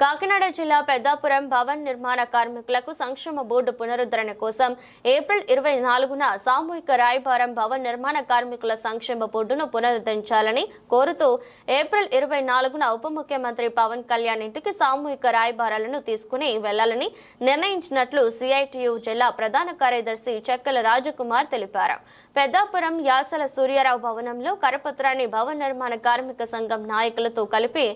కాకినాడ జిల్లా పెద్దాపురం భవన్ నిర్మాణ కార్మికులకు సంక్షేమ బోర్డు పునరుద్ధరణ కోసం ఏప్రిల్ ఇరవై నాలుగున సామూహిక రాయబారం భవన్ నిర్మాణ కార్మికుల సంక్షేమ బోర్డును పునరుద్ధరించాలని కోరుతూ ఏప్రిల్ ఇరవై నాలుగున ఉప ముఖ్యమంత్రి పవన్ కళ్యాణ్ ఇంటికి సామూహిక రాయబారాలను తీసుకుని వెళ్ళాలని నిర్ణయించినట్లు సిఐటియు జిల్లా ప్రధాన కార్యదర్శి చెక్కల రాజకుమార్ తెలిపారు. పెద్దాపురం యాసల సూర్యారావు భవనంలో కరపత్రాన్ని భవన నిర్మాణ కార్మిక సంఘం నాయకులతో కలిపి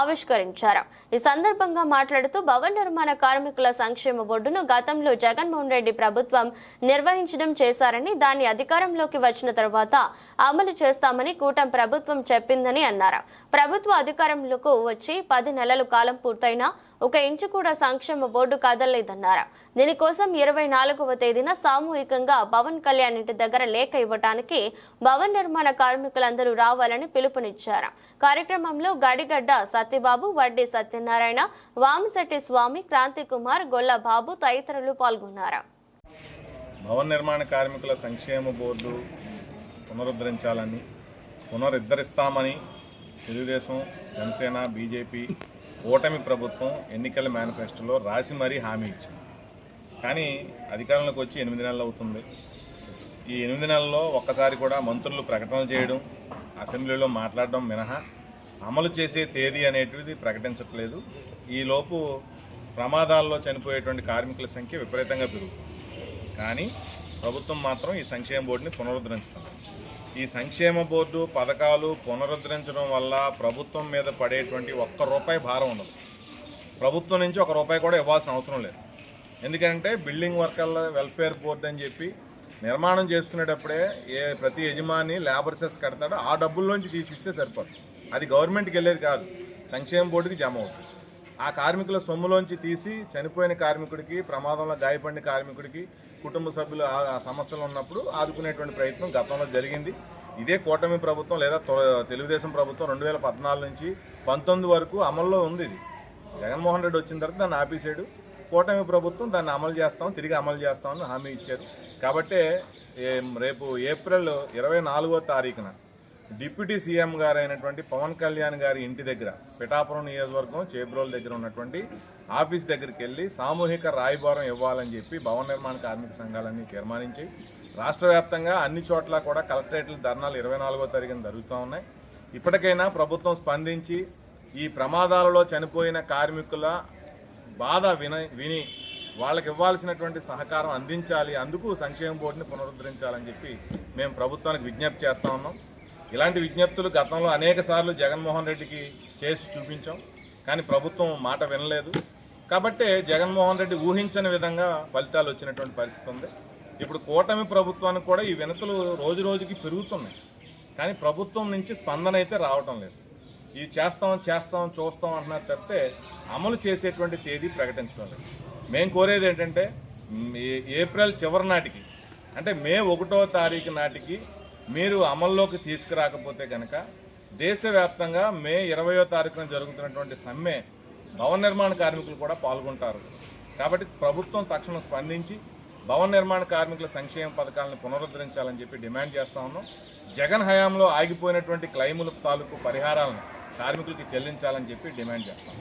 ఆవిష్కరించారు. ఈ సందర్భంగా మాట్లాడుతూ భవన నిర్మాణ కార్మికుల సంక్షేమ బోర్డును గతంలో జగన్మోహన్ రెడ్డి ప్రభుత్వం నిర్వహించడం చేశారని దాన్ని అధికారంలోకి వచ్చిన తర్వాత అమలు చేస్తామని కూటం ప్రభుత్వం చెప్పిందని అన్నారు. ప్రభుత్వ అధికారంలోకి వచ్చి పది నెలల కాలం పూర్తయినా ఒక ఇంచు కూడా సంక్షేమ బోర్డు కదలలేదన్నారు. దీనికోసం ఇరవై నాలుగవ తేదీన సామూహికంగా పవన్ కళ్యాణ్ ఇంటి దగ్గర లేఖ ఇవ్వడానికి భవన్ నిర్మాణ కార్మికులందరూ రావాలని పిలుపునిచ్చారు. కార్యక్రమంలో గడిగడ్డ సత్యబాబు వడ్డీ సత్యనారాయణ వామశెట్టి స్వామి క్రాంతి కుమార్ గొల్ల బాబు తదితరులు పాల్గొన్నారు. భవన నిర్మాణ కార్మికుల సంక్షేమ బోర్డు పునరుద్ధరించాలని పునరుద్ధరిస్తామని తెలుగుదేశం జనసేన బీజేపీ ఓటమి ప్రభుత్వం ఎన్నికల మేనిఫెస్టోలో రాసి మరీ హామీ ఇచ్చింది. కానీ అధికారంలోకి వచ్చి ఎనిమిది నెలలు అవుతుంది. ఈ ఎనిమిది నెలల్లో ఒక్కసారి కూడా మంత్రులు ప్రకటనలు చేయడం అసెంబ్లీలో మాట్లాడడం మినహా అమలు చేసే తేదీ అనేటిది ప్రకటించట్లేదు. ఈలోపు ప్రమాదాల్లో చనిపోయేటువంటి కార్మికుల సంఖ్య విపరీతంగా పెరుగుతుంది. కానీ ప్రభుత్వం మాత్రం ఈ సంక్షేమ బోర్డుని పునరుద్ధరించుతుంది ఈ సంక్షేమ బోర్డు పథకాలు పునరుద్ధరించడం వల్ల ప్రభుత్వం మీద పడేటువంటి ఒక్క రూపాయి భారం ఉండదు. ప్రభుత్వం నుంచి ఒక రూపాయి కూడా ఇవ్వాల్సిన అవసరం లేదు. ఎందుకంటే బిల్డింగ్ వర్కర్ల వెల్ఫేర్ బోర్డు అని చెప్పి నిర్మాణం చేసుకునేటప్పుడే ఏ ప్రతి యజమాని లేబర్ సెస్ కడతాడో ఆ డబ్బుల్లోంచి తీసిస్తే సరిపోదు. అది గవర్నమెంట్కి వెళ్ళేది కాదు. సంక్షేమ బోర్డుకి జమ అవుతుంది. ఆ కార్మికుల సొమ్ములోంచి తీసి చనిపోయిన కార్మికుడికి ప్రమాదంలో గాయపడిన కార్మికుడికి కుటుంబ సభ్యులు ఆ సమస్యలు ఉన్నప్పుడు ఆదుకునేటువంటి ప్రయత్నం గతంలో జరిగింది. ఇదే కూటమి ప్రభుత్వం లేదా తొ- తెలుగుదేశం ప్రభుత్వం రెండు వేల పద్నాలుగు నుంచి పంతొమ్మిది వరకు అమల్లో ఉంది ఇది. జగన్మోహన్ రెడ్డి వచ్చిన తర్వాత దాన్ని ఆపేసాడు కూటమి ప్రభుత్వం దాన్ని అమలు చేస్తాం తిరిగి అమలు చేస్తామని హామీ ఇచ్చారు. కాబట్టే రేపు ఏప్రిల్ ఇరవై నాలుగో తారీఖున డిప్యూటీ సీఎం గారు అయినటువంటి పవన్ కళ్యాణ్ గారి ఇంటి దగ్గర పిఠాపురం నియోజకవర్గం చేబ్రోల్ దగ్గర ఉన్నటువంటి ఆఫీస్ దగ్గరికి వెళ్ళి సామూహిక రాయబారం ఇవ్వాలని చెప్పి భవన నిర్మాణ కార్మిక సంఘాలన్నీ తీర్మానించి రాష్ట్ర వ్యాప్తంగా అన్ని చోట్ల కూడా కలెక్టరేట్ల ధర్నాలు ఇరవై నాలుగో తారీఖున జరుగుతూ ఉన్నాయి. ఇప్పటికైనా ప్రభుత్వం స్పందించి ఈ ప్రమాదాలలో చనిపోయిన కార్మికుల బాధ విన విని వాళ్ళకి ఇవ్వాల్సినటువంటి సహకారం అందించాలి అందుకు సంక్షేమ బోర్డుని పునరుద్ధరించాలని చెప్పి మేము ప్రభుత్వానికి విజ్ఞప్తి చేస్తా ఉన్నాం. ఇలాంటి విజ్ఞప్తులు గతంలో అనేక సార్లు జగన్మోహన్ రెడ్డికి చేసి చూపించాం. కానీ ప్రభుత్వం మాట వినలేదు. కాబట్టే జగన్మోహన్ రెడ్డి ఊహించని విధంగా ఫలితాలు వచ్చినటువంటి పరిస్థితి ఉంది. ఇప్పుడు కూటమి ప్రభుత్వానికి కూడా ఈ వినతులు రోజు రోజుకి పెరుగుతున్నాయి. కానీ ప్రభుత్వం నుంచి స్పందన అయితే రావటం లేదు. ఇది చేస్తాం చేస్తాం చూస్తాం అంటున్నారు తప్పితే అమలు చేసేటువంటి తేదీ ప్రకటించడం లేదు. మేము కోరేది ఏంటంటే ఏ- ఏప్రిల్ చివరి నాటికి అంటే మే ఒకటో తారీఖు నాటికి మీరు అమల్లోకి తీసుకురాకపోతే కనుక దేశవ్యాప్తంగా మే ఇరవయో తారీఖున జరుగుతున్నటువంటి సమ్మె భవన నిర్మాణ కార్మికులు కూడా పాల్గొంటారు. కాబట్టి ప్రభుత్వం తక్షణం స్పందించి భవన నిర్మాణ కార్మికుల సంక్షేమ పథకాలను పునరుద్ధరించాలని చెప్పి డిమాండ్ చేస్తా ఉన్నాం. జగన్ హయాంలో ఆగిపోయినటువంటి క్లైముల తాలూకు పరిహారాలను కార్మికులకి చెల్లించాలని చెప్పి డిమాండ్ చేస్తాం